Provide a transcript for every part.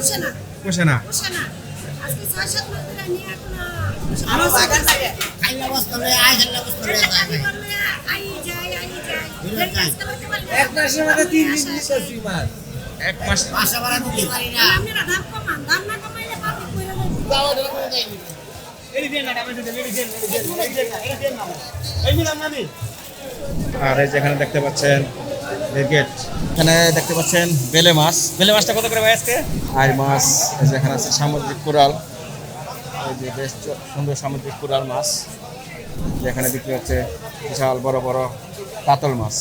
পোষে না। পোষে না। পোষে না। আজকে ছয় সাত মাস ধরে নিয়ে এখন আমার বাগান থেকে খাইলা বস্তা লয়ে আয় খাইলা বস্তা লয়ে আই যায় আই যায়। এক মাসের মধ্যে তিন দিন মাছ এক মাস। দিতে পারি না। আপনারা দাম কমান। দাম না কমাইলে পাবলিক কইরা দেবে যাওয়া দেওয়া করে যাইনি আর এই যেখানে দেখতে পাচ্ছেন ব্রিগেড এখানে দেখতে পাচ্ছেন বেলে মাছ। বেলে মাছটা কত করে ভাই আজকে? আর মাছ। এখানে আছে সামুদ্রিক কোরাল। এই যে বেশ সুন্দর সামুদ্রিক কোরাল মাছ। যেখানে বিক্রি হচ্ছে বিশাল বড় বড় কাতল মাছ।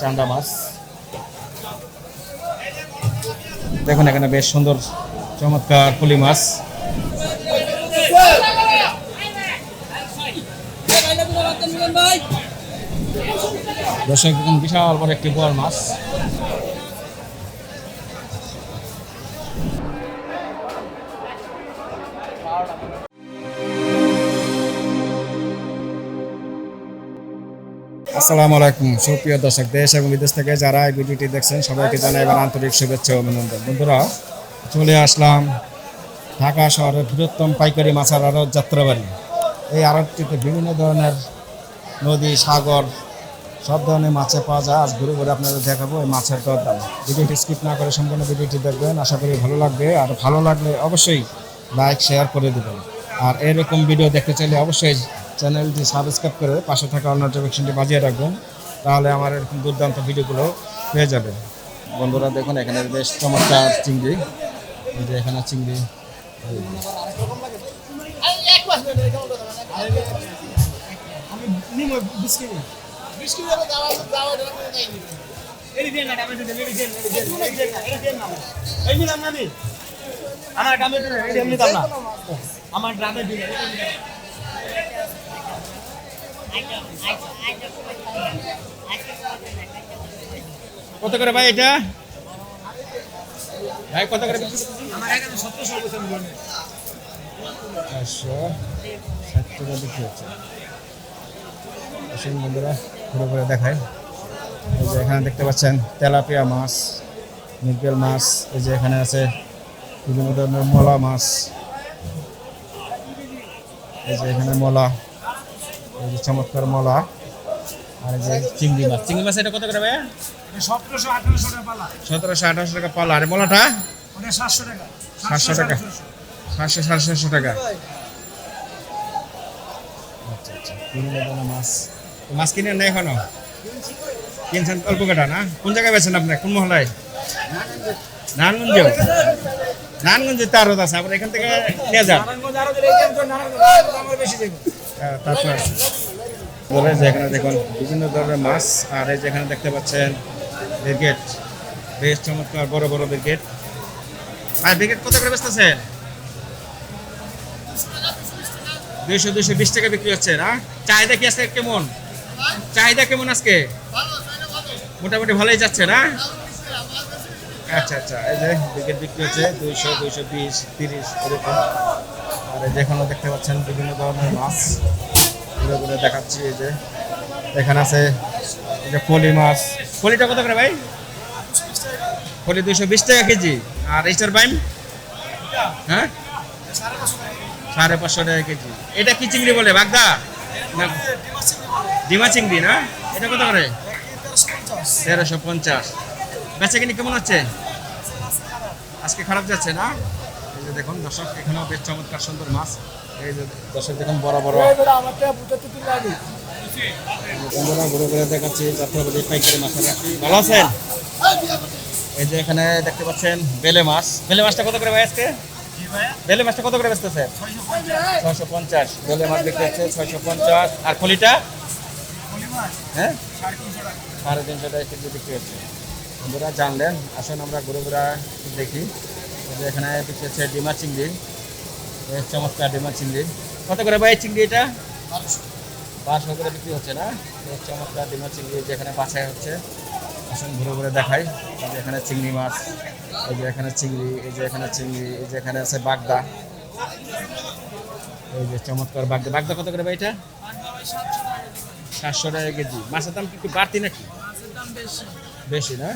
চান্দা মাছ। দেখুন এখানে বেশ সুন্দর চমৎকার পুলি মাছ। দর্শক বিশাল বড় একটি বড় মাছ। আসসালামু আলাইকুম। সুপ্রিয় দর্শক, দেশ এবং বিদেশ থেকে যারা এই ভিডিওটি দেখছেন, সবাইকে জানাই এবার আন্তরিক শুভেচ্ছা অভিনন্দন। বন্ধুরা, চলে আসলাম ঢাকা শহরের বৃহত্তম পাইকারি মাছের আড়ত যাত্রাবাড়ি। এই আড়তটিতে বিভিন্ন ধরনের নদী, সাগর সব ধরনের মাছে পাওয়া যায়। আজ ঘুরে ঘুরে আপনাদের দেখাবো এই মাছের দর দাম ভিডিওটি স্কিপ না করে সম্পূর্ণ ভিডিওটি দেখবেন। আশা করি ভালো লাগবে। আর ভালো লাগলে অবশ্যই লাইক শেয়ার করে দেবেন। আর এরকম ভিডিও দেখতে চাইলে অবশ্যই চ্যানেলটি সাবস্ক্রাইব করে পাশে থাকা অন্য নোটিফিকেশনটি বাজিয়ে রাখবেন। তাহলে আমার এরকম দুর্দান্ত ভিডিওগুলো পেয়ে যাবে বন্ধুরা দেখুন এখানে বেশ চমৎকার চিংড়ি। এই যে এখানে চিংড়ি। আমার কত করে ভাই এটা ভাই কত করে মনে টাকা বিক্রি হচ্ছে আসুন বন্ধুরা ঘুরে ঘুরে দেখাই। এই যে এখানে দেখতে পাচ্ছেন তেলাপিয়া মাছ মৃগেল মাছ এই যে এখানে আছে বিভিন্ন ধরনের মলা মাছ। এই যে এখানে মলা এই যে চমৎকার মলা আর এই যে চিংড়ি মাছ। চিংড়ি মাছ এটা কত করে ভাইয়া? সতেরোশো আঠারোশো টাকা পালা। সতেরোশো আঠারোশো টাকা পালা। আর মলাটা? ওটা সাতশো টাকা। সাতশো টাকা। সাতশো সাড়ে সাতশো টাকা। আচ্ছা আচ্ছা। বিভিন্ন ধরনের মাছ। মাছ কিনেন না এখনও? কিনছেন অল্প কাটা না? কোন জায়গায় বেছেন আপনি? কোন মহলায় নারায়ণগঞ্জ নারায়ণগঞ্জে তার আছে আবার এখান থেকে নিয়ে যান। আহ, তারপর বলে যে এখানে দেখুন বিভিন্ন ধরনের মাছ আর এই যেখানে দেখতে পাচ্ছেন ব্রিগেড। বেশ চমৎকার বড় বড় ব্রিগেড। আর ব্রিগেড কত করে বেচতেছেন দুইশো দুইশো বিশ টাকা বিক্রি হচ্ছে না? চাহিদা কি আছে কেমন? চাহিদা কেমন আজকে? মোটামুটি ভালোই যাচ্ছে না? আচ্ছা আচ্ছা। এই যে ব্রিগেড বিক্রি হচ্ছে দুইশো দুইশো বিশ, তিরিশ, এরকম। আর এই যে এখানে দেখতে পাচ্ছেন বিভিন্ন ধরনের মাছ। ঘুরে দেখাচ্ছি এই যে। এখানে আছে এই যে ফলি মাছ। ফলিটা কত করে ভাই? ফলি দুইশো বিশ টাকা কেজি। আর এইটার বাইম? হ্যাঁ? সাড়ে পাঁচশো টাকা কেজি। এটা কি চিংড়ি বলে, বাগদা? ডিমা চিংড়ি না? এটা কত করে? তেরোশো পঞ্চাশ। বেচা কিনি কেমন হচ্ছে? আজকে খারাপ যাচ্ছে না? এই যে দেখুন দর্শক এখানেও বেশ চমৎকার সুন্দর মাছ। এই যে দর্শক দেখুন বড় বড়। আমার টাকা বুঝতে তুলে আগে বন্ধুরা ঘুরে ঘুরে দেখাচ্ছি যাত্রাবাড়ি পাইকারি মাছের ভালো আছেন? এই যে এখানে দেখতে পাচ্ছেন বেলে মাছ। বেলে মাছটা কত করে ভাই আজকে? বেলে মাছটা কত করে বেচতেছে ছয়শো পঞ্চাশ। বেলে মাছ হচ্ছে ছয়শো পঞ্চাশ। আর ফলিটা হ্যাঁ? সাড়ে তিনশো টাকা। কেজি বিক্রি হচ্ছে। বন্ধুরা জানলেন? আসুন আমরা ঘুরে ঘুরে দেখি। এই যে এখানে বিক্রি হচ্ছে ডিমা চিংড়ি। চমৎকার ডিমা চিংড়ি। কত করে ভাই চিংড়ি এটা বারোশো। করে বিক্রি হচ্ছে না? চমৎকার ডিমা চিংড়ি যেখানে বাছাই হচ্ছে। আসুন ঘুরে ঘুরে দেখাই যে এখানে চিংড়ি মাছ এই যে এখানে চিংড়ি এই যে এখানে চিংড়ি এই যে এখানে আছে বাগদা। এই যে চমৎকার বাগদা। বাগদা কত করে ভাই এটা? সাতশো টাকা কেজি। মাছের দাম কি বাড়তি নাকি? বেশি। না।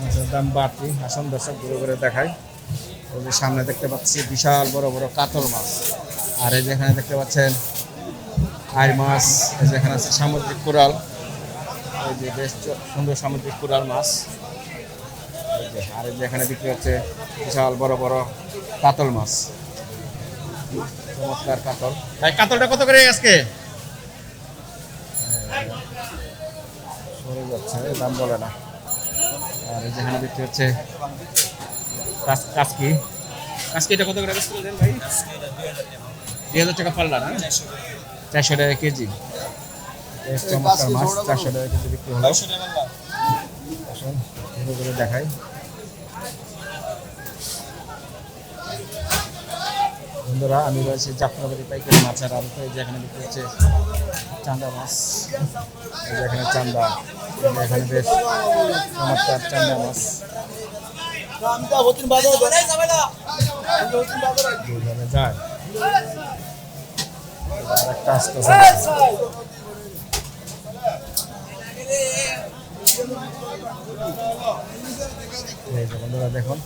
মাছের দাম বাড়তি। আসন দর্শক ঘুরে ঘুরে দেখাই। ওই যে সামনে দেখতে পাচ্ছি বিশাল বড় বড় কাতল মাছ। আর এই যেখানে দেখতে পাচ্ছেন আর মাছ এই যেখানে আছে সামুদ্রিক কোরাল। এই যে বেশ সুন্দর সামুদ্রিক কোরাল মাছ। এই যে আর এই যেখানে বিক্রি হচ্ছে বিশাল বড় বড় কাতল মাছ। চমৎকার কাতল। ভাই কাতলটা কত করে আজকে? সরে যাচ্ছে দাম বলে না। আর এই যেখানে বিক্রি হচ্ছে কাসকি। কাসকি এটা কত করে দেন ভাই? দুই হাজার টাকা পাল্লা না? চারশো টাকা কেজি। চমৎকার মাছ চারশো টাকা কেজি বিক্রি হলো। আসুন ঘুরে ঘুরে দেখাই। বন্ধুরা আমি রয়েছি যাত্রাবাড়ি পাইকারি মাছের আড়তে এই যে বিক্রি হচ্ছে চান্দা মাছ। যেখানে চান্দা। এখানে বেশ চমৎকার চান্দা মাছ। যায়। একটা যে বন্ধুরা দেখুন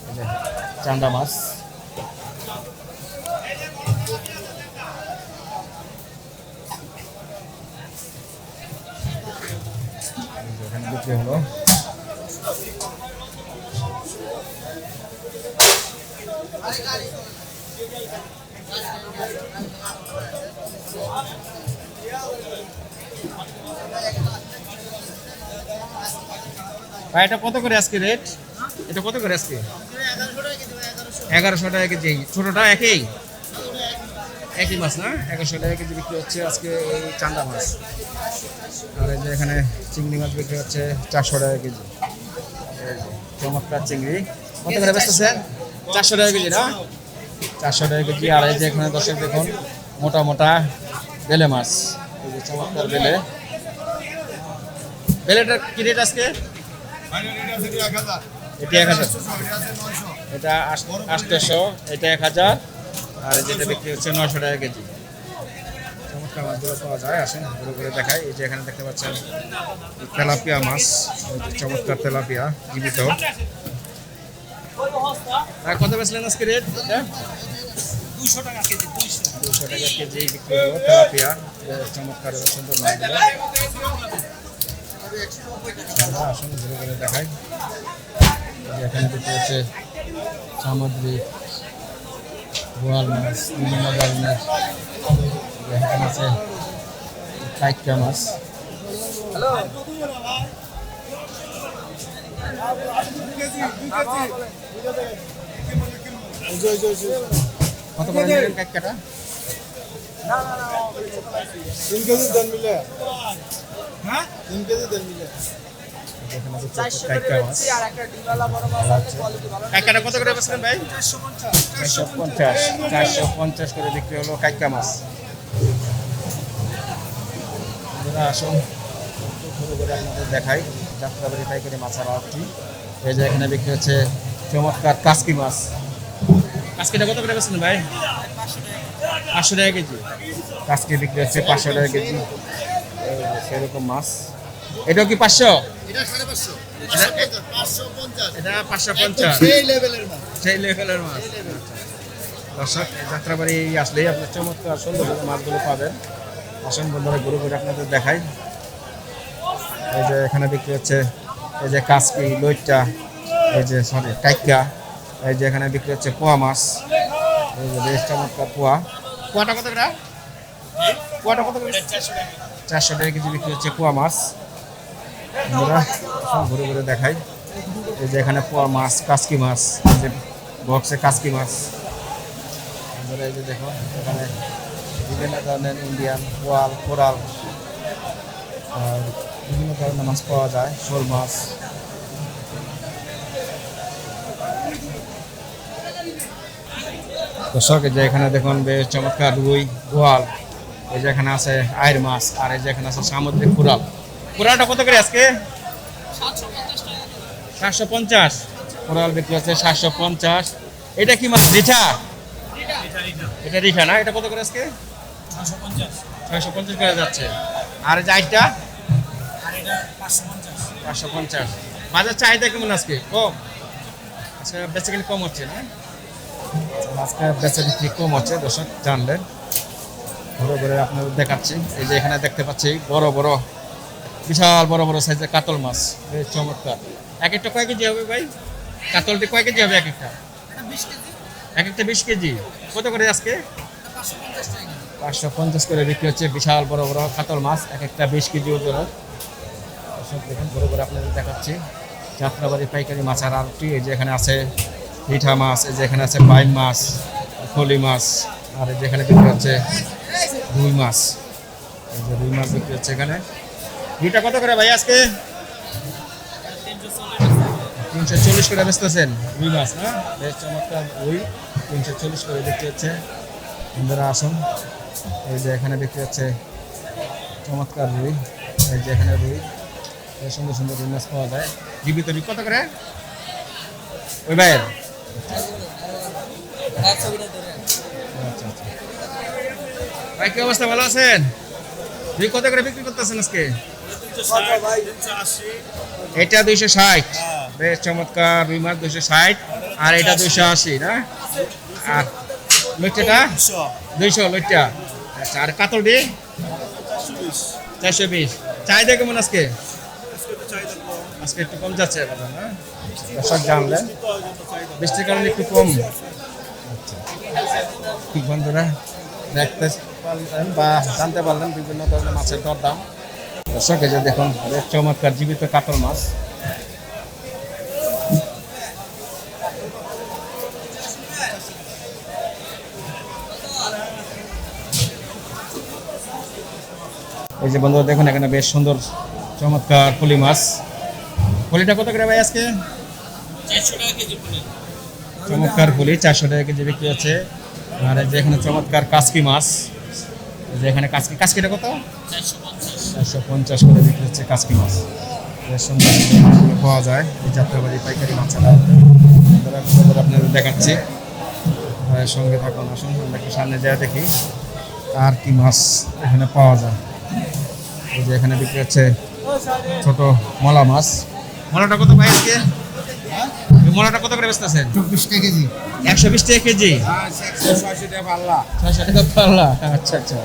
চান্দা মাছ। বিক্রি হলো। ভাই এটা কত করে আজকে রেট এটা কত করে আজকে? এগারোশো টাকা কেজি ছোটটা একই? একই মাছ না? একশো টাকা কেজি বিক্রি হচ্ছে আজকে এই চান্দা মাছ। আর এই যে এখানে চিংড়ি মাছ বিক্রি হচ্ছে চারশো টাকা কেজি। চমৎকার চিংড়ি। কত করে বেচতেছেন? চারশো টাকা কেজি না? চারশো টাকা কেজি। আর এই যে এখানে দর্শক দেখুন, মোটা মোটা বেলে মাছ। এই যে চমৎকার বেলে। বেলেটার কি রেট আজকে? এটা এক হাজার। এটা আটশোশো এটা এক হাজার। আর যেটা বিক্রি হচ্ছে নশো টাকা কেজি। চমৎকার মাছগুলো পাওয়া যায় আসেন ঘুরে ঘুরে দেখাই। এই যে এখানে দেখতে পাচ্ছেন তেলাপিয়া মাছ চমৎকার তেলাপিয়া জীবিত। আর কত বেচলেন আজকে রেট? এটা? টাকা কেজি দুশো টাকা কেজি বিক্রি হলো তেলাপিয়া। চমৎকার সুন্দর মাছগুলো আসুন ঘুরে ঘুরে দেখাই। এখানে দেখতে হচ্ছে সামুদ্রিক বোয়াল মাছ বিভিন্ন ধরনের এখানে আছে কাইকা মাছ কত করে তিন কেজি দেন মিলে হ্যাঁ তিন কেজি দেন মিলে কত করে ভাই? চারশো পঞ্চাশ চারশো পঞ্চাশ করে বিক্রি হলো কাইকা মাছ। আসুন ঘুরে ঘুরে আপনাদের দেখাই। যাত্রাবাড়ি পাইকারি মাছের আটটি। এই যে এখানে বিক্রি হচ্ছে চমৎকার কাসকি মাছ। কাসকিটা কত করে বেচলেন ভাই? পাঁচশো টাকা কেজি। কাসকি বিক্রি হচ্ছে পাঁচশো টাকা কেজি। সেরকম মাছ। এটাও কি পাঁচশো? এটা পাঁচশো। পঞ্চাশ এটা পাঁচশো পঞ্চাশ। সেই লেভেলের মাছ সেই লেভেলের মাছ দর্শক যাত্রাবাড়ি আসলেই আপনার চমৎকার সুন্দর সুন্দর মাছগুলো পাবেন। আসন বন্ধুরা ঘুরে ঘুরে আপনাদের দেখাই। এই যে এখানে বিক্রি হচ্ছে এই যে কাসকি লইট্টা এই যে সরি কাইকা এই যে এখানে বিক্রি হচ্ছে পোয়া মাছ। এই যে বেশ চমৎকার পোয়া। পোয়াটা কত করে? পোয়াটা কত করে? চারশো টাকা কেজি বিক্রি হচ্ছে পোয়া মাছ। আমরা ঘুরে ঘুরে দেখাই। এই যে এখানে পোয়া মাছ, কাসকি মাছ যে বক্সে কাসকি মাছ। এই যে দেখুন, এখানে বিভিন্ন ধরনের ইন্ডিয়ান পোয়াল কোরাল বিভিন্ন ধরনের মাছ পাওয়া যায়, শোল মাছ। দর্শক যে এখানে দেখুন, বেশ চমৎকার রুই, গোয়াল। এই যে এখানে আছে আয়ের মাছ, আর এই যে এখানে আছে সামুদ্রিক কুড়াল কুড়ালটা কত করে আজকে? সাতশো পঞ্চাশ কোরাল বিক্রি হচ্ছে সাতশো পঞ্চাশ। এটা কি মাছ রিঠা? এটা রিঠা না? এটা কত করে আজকে? ছয়শো পঞ্চাশ। করে যাচ্ছে। আর এটা পাঁচশো পঞ্চাশ। বাজার চাহিদা কেমন আজকে? কম? আজকে কিনে কম হচ্ছে না? আজকে বেচা বিক্রি কম হচ্ছে দর্শক জানলেন। ঘুরে ঘুরে আপনাদের দেখাচ্ছি। এই যে এখানে দেখতে পাচ্ছি বড় বড় বিশাল বড় বড় সাইজের কাতল মাছ। বেশ চমৎকার। এক একটা কয় কেজি হবে ভাই? কাতলটি কয় কেজি হবে এক একটা? এক একটা বিশ কেজি। কত করে আজকে? পাঁচশো পঞ্চাশ করে বিক্রি হচ্ছে বিশাল বড় বড় কাতল মাছ এক একটা বিশ কেজি ওজনের। সব দেখুন বড় করে আপনাদের দেখাচ্ছি। যাত্রাবাড়ি পাইকারি মাছ আর আরটি এই যে এখানে আছে পিঠা মাছ এই যে এখানে আছে বাইম মাছ ফলি মাছ আর এই যে এখানে বিক্রি হচ্ছে রুই মাছ। এই যে রুই মাছ বিক্রি হচ্ছে এখানে। রুইটা কত করে ভাই আজকে? তিনশো চল্লিশ করে বেচতেছেন। রুই মাছ, না? বেশ চমৎকার। রুই তিনশো চল্লিশ করে বিক্রি হচ্ছে। বন্ধুরা, আসুন। এই যে এখানে বিক্রি হচ্ছে চমৎকার রুই। এই যে এখানে রুই। সুন্দর সুন্দর রুই মাছ পাওয়া যায়। জীবিত রুই কত করে? ওই ভাইয়ের? আচ্ছা আচ্ছা। ভাই, কি অবস্থা? ভালো আছেন? রুই কত করে বিক্রি করতেছেন আজকে? এটা দুইশো ষাট। বেশ চমৎকার রুই মাছ দুইশো ষাট। আর এটা দুইশো আশি না? আর লইটাটা দুইশো। লইটা আচ্ছা আর কাতলটি চারশো বিশ। চাহিদা কেমন আজকে? আজকে একটু কম যাচ্ছে বাজার না? দর্শক জানলেন বৃষ্টির কারণে একটু কম। আচ্ছা। বন্ধুরা দেখতে পারলেন বা জানতে পারলেন বিভিন্ন ধরনের মাছের দর দাম দর্শক এই যে দেখুন চমৎকার জীবিত কাতল মাছ। এই যে বন্ধুরা দেখুন এখানে বেশ সুন্দর চমৎকার পুলি মাছ। পুলিটা কত করে ভাই আজকে? চমৎকার পুলি চারশো টাকা কেজি বিক্রি হচ্ছে। আর যে এখানে চমৎকার কাসকি মাছ। যে এখানে কাসকি কাসকিটা কত? চারশো পঞ্চাশ করে বিক্রি হচ্ছে কাসকি মাছ। সুন্দর পাওয়া যায় এই যাত্রাবাড়ি পাইকারি মাছেরা আপনারা আপনাদের আপনাদের দেখাচ্ছি। সঙ্গে থাকুন, আসুন, আমরা একটু সামনে যাই দেখি আর কি মাছ এখানে পাওয়া যায়। এই যে এখানে বিক্রি হচ্ছে ছোট মলা মাছ। মলাটা কত পাই মলাটা কত করে বেচতেছেন? চব্বিশ টাকা কেজি। একশো বিশ টাকা কেজি? ছয়শো টাকা পাল্লা। ছয়শো টাকা পাল্লা। আচ্ছা আচ্ছা।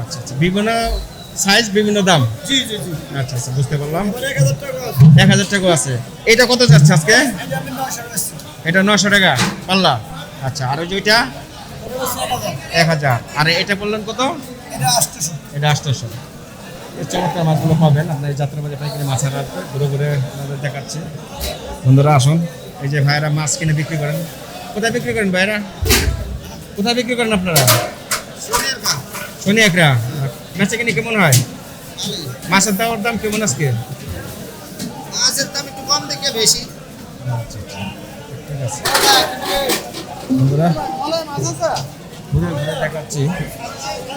আচ্ছা আচ্ছা। বিভিন্ন সাইজ বিভিন্ন দাম? জি জি জি। আচ্ছা আচ্ছা বুঝতে পারলাম। এক হাজার টাকা আছে। এটা কত যাচ্ছে আজকে? এটা নশো টাকা পাল্লা। আচ্ছা আর ওই যে ওইটা? এক হাজার। আর এটা বললেন কত? এটা আটশোশো এটা আটশোশো এই চমৎকার মাছগুলো পাবেন। আপনার এই যাত্রাবাড়ি পাইকারি মাছের হাট ঘুরে ঘুরে আপনাদের দেখাচ্ছি। বন্ধুরা আসুন। এই যে ভাইয়েরা মাছ কিনে বিক্রি করেন। কোথায় বিক্রি করেন ভাইয়েরা কোথায় বিক্রি করেন আপনারা? শনি একরা বেচা কিনে কেমন হয়? মাছের দামের দাম কেমন আজকে? মাছের দাম একটু কম দেখে বেশি। ঠিক আছে। বন্ধুরা ঘুরে ঘুরে দেখাচ্ছি।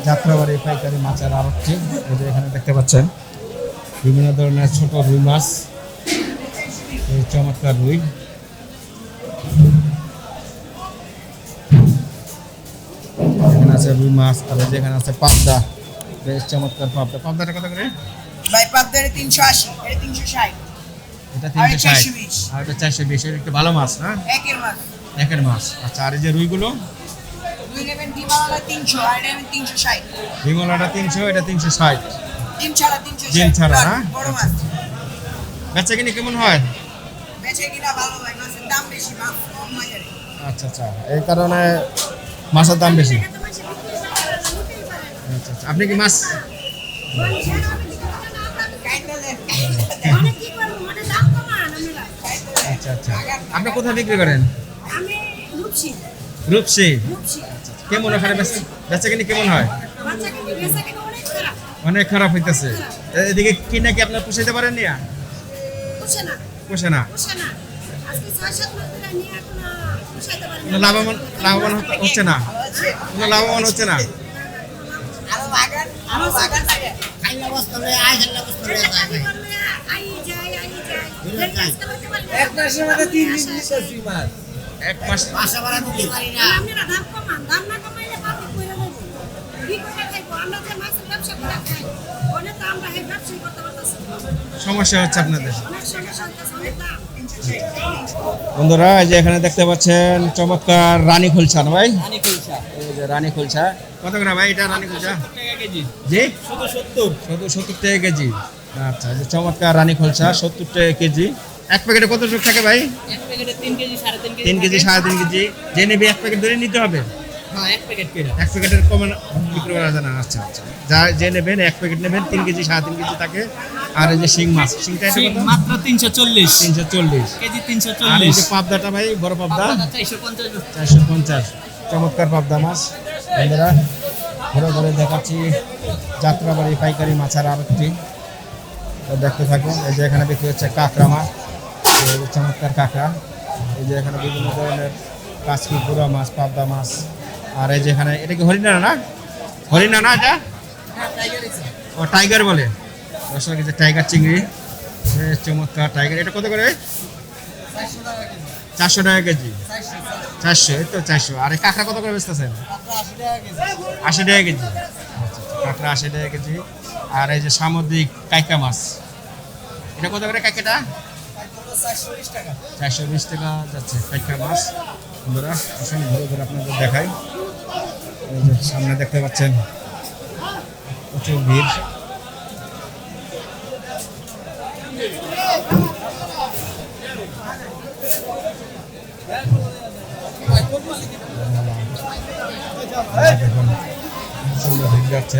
যাত্রাবাড়ি পাইকারি মাছের আড়তটি। এই যে এখানে দেখতে পাচ্ছেন বিভিন্ন ধরনের ছোট রুই মাছ এই চমৎকার রুই। এখানে আছে রুই মাছ আর এই যে এখানে আছে পাবদা। বেশ চমৎকার পাবদা। পাবদাটা কত করে? ভাই পাবদারে তিনশো আশি এটা তিনশো ষাট। এটা তিনশো ষাট। আর এটা চারশো বিশ এটা একটু ভালো মাছ না? একের মাছ। একের মাছ। আচ্ছা আর এই যে রুইগুলো? দুই নেবেন ডিমাওয়ালা তিনশো আর এটা নেবেন তিনশো ষাট। তিনশো এটা তিনশো ষাট। ডিম ছাড়া তিনশো ডিম ষাট ছাড়া, না? বড় মাছ। বেচা কিনে কেমন হয়? বেচে কিনা ভালো ভাই মাছের দাম বেশি মাছ কম বাজারে আচ্ছা আচ্ছা। এই কারণে মাছের দাম বেশি। আচ্ছা আচ্ছা। আপনি কি মাছ। আচ্ছা আচ্ছা। আপনি কোথায় বিক্রি করেন? আমি রূপসী, রূপসী। রূপসী। কেমন ওখানে বেচা বেচা কেমন হয়? অনেক খারাপ। হইতেছে। এদিকে কি আপনার পুষাইতে পারেন না পোষে না। লাভবান লাভবান হচ্ছে না। কোনো লাভবান হচ্ছে না। এক মাস বাসা ভাড়া দিতে পারি না। আপনারা দাম কমান, দাম না কমাইলে পাবলিক আমরা যে মাছের ব্যবসা করে খাই ব্যবসাই করতে পারতেছি। সমস্যা হচ্ছে আপনাদের। অনেক সমস্যা হইতেছে অনেক দাম। বন্ধুরা এই যে এখানে দেখতে পাচ্ছেন চমৎকার রানী খুলছা না ভাই? এই যে রানী খুলছা কত করে ভাই এটা রানী খুলছা জি? শুধু সত্তর। শুধু সত্তর টাকা কেজি। আচ্ছা যে চমৎকার রানী খুলছা সত্তর টাকা কেজি। এক প্যাকেটে কত টুক থাকে ভাই? এক প্যাকেটে তিন কেজি সাড়ে তিন কেজি কেজি কেজি। যে নেবে এক প্যাকেট ধরে নিতে হবে? হ্যাঁ এক প্যাকেট করে। এক প্যাকেটের কমে বিক্রি করা যায় না আচ্ছা আচ্ছা। যা যে নেবেন এক প্যাকেট নেবেন কেজি সাড়ে তিন কেজি থাকে। আর এই যে শিং মাছ শিংটা এটা কত? মাত্র কেজি আর এই যে পাবদাটা ভাই বড় পাবদা? চমৎকার পাবদা মাছ। বন্ধুরা ঘুরে ঘুরে দেখাচ্ছি যাত্রাবাড়ি পাইকারি মাছের আরেকটি। দেখতে থাকুন এই যে এখানে বিক্রি হচ্ছে কাঁকড়া মাছ। চমৎকার কাঁকড়া। এই যে এখানে বিভিন্ন ধরনের কাঁচকি গুঁড়া মাছ পাবদা মাছ আর এই যে এখানে এটা কি হরিণা না? হরিণা না এটা? ও টাইগার বলে। দর্শক যে টাইগার চিংড়ি। চমৎকার টাইগার এটা কত করে? চারশো টাকা কেজি। চারশো এই তো চারশো। আর কাঁকড়া কত করে বেচতেছেন? আশি টাকা কেজি। আচ্ছা, কাঁকড়া আশি টাকা কেজি। আর এই যে সামুদ্রিক কাইকা মাছ। এটা কত করে কাইকাটা? চারশো বিশ টাকা যাচ্ছে। কাইকা মাছ, বন্ধুরা, আসুন ঘুরে ঘুরে আপনাদের দেখাই। সামনে দেখতে পাচ্ছেন, প্রচুর ভিড়। দেখুন সুন্দর ভিড় যাচ্ছে।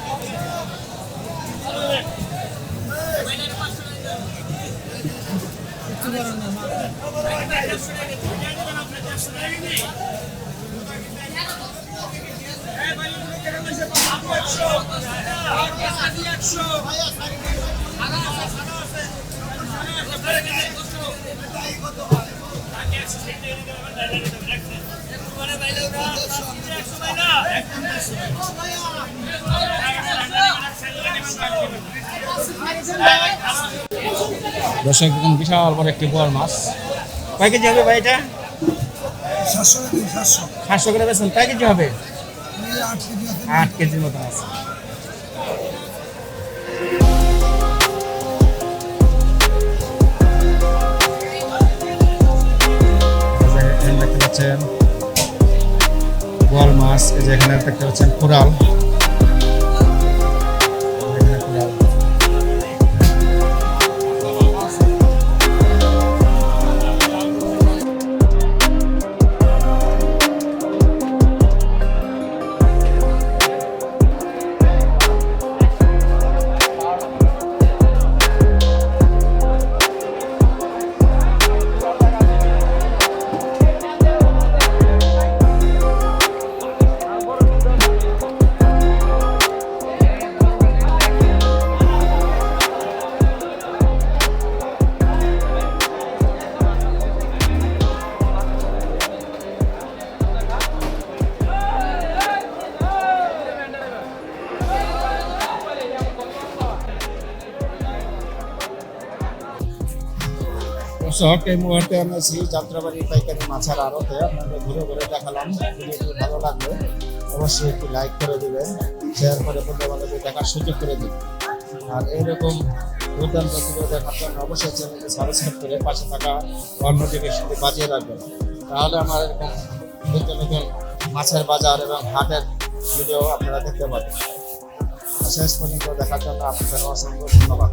দর্শক বিশাল বড় একটি বড় মাছ। কয় কেজি হবে ভাই এটা? সাতশো করে বেছেন কয় কেজি হবে? আট কেজি কেজির মতো আছে। এখানে দেখতে পাচ্ছেন বোয়াল মাছ এই যে এখানে দেখতে পাচ্ছেন কোরাল। এই মুহূর্তে আমি আছি যাত্রাবাড়ি পাইকারি মাছের আড়তে আপনাদের ঘুরে ঘুরে দেখালাম। ভিডিওটি ভালো লাগলে অবশ্যই একটি লাইক করে দিবেন শেয়ার করে বন্ধু বান্ধবদের দেখার সুযোগ করে দিন আর এইরকম দুর্দান্ত ভিডিও দেখার জন্য অবশ্যই চ্যানেলটি সাবস্ক্রাইব করে পাশে থাকা অল নোটিফিকেশনটি বাজিয়ে রাখবেন। তাহলে আমার এরকম নতুন নতুন মাছের বাজার এবং হাটের ভিডিও আপনারা দেখতে পাবেন। শেষ পর্যন্ত দেখার জন্য আপনাদের অসংখ্য ধন্যবাদ।